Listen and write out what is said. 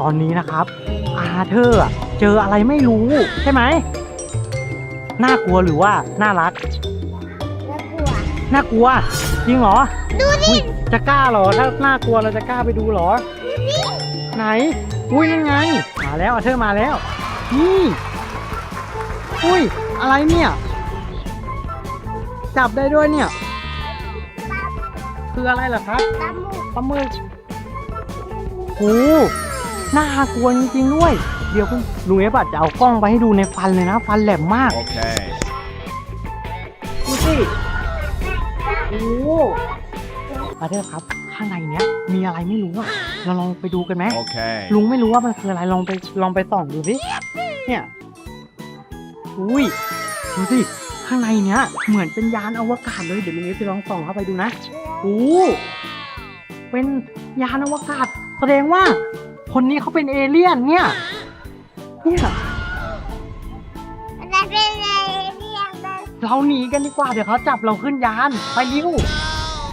ตอนนี้นะครับ อาเธอร์อะเจออะไรไม่รู้ใช่ไหมน่ากลัวหรือว่าน่ารัก น่ากลัว น่ากลัว จริงเหรอ ดูดิอุ๊ยจะกล้าเหรอ ถ้าน่ากลัวเราจะกล้าไปดูเหรอ ไหน อุ้ยนั่นไง มาแล้วอาเธอร์มาแล้ว นี่ อุ้ย อะไรเนี่ย จับได้ด้วยเนี่ย คืออะไรเหรอครับตามูกปลาหมึกโอ้ น่ากลัวจริงๆด้วย เดี๋ยวคุณลุงเอฟอะจะเอากล้องไปให้ดูในฟันเลยนะ ฟันแหลมมาก Okay. ดูสิโอ้อาเธอร์ครับ ข้างในเนี้ย มีอะไรไม่รู้อะเราลองไปดูกันไหม Okay. ลุงไม่รู้ว่ามันคืออะไรลองไปลองไปส่องดูสิเนี่ย อุ้ยดูสิข้างในเนี้ย เหมือนเป็นยานอวกาศเลยเดี๋ยวลุงเอฟจะลองส่องเข้าไปดูนะโอ้เป็นยานอวกาศ แสดงว่า คนนี้เขาเป็นเอเลี่ยนเนี่ย เนี่ยอะไรเป็นอะไรเรียกมันเราหนีกันดีกว่าเดี๋ยวเขาจับเราขึ้นยาน ไปเร็ว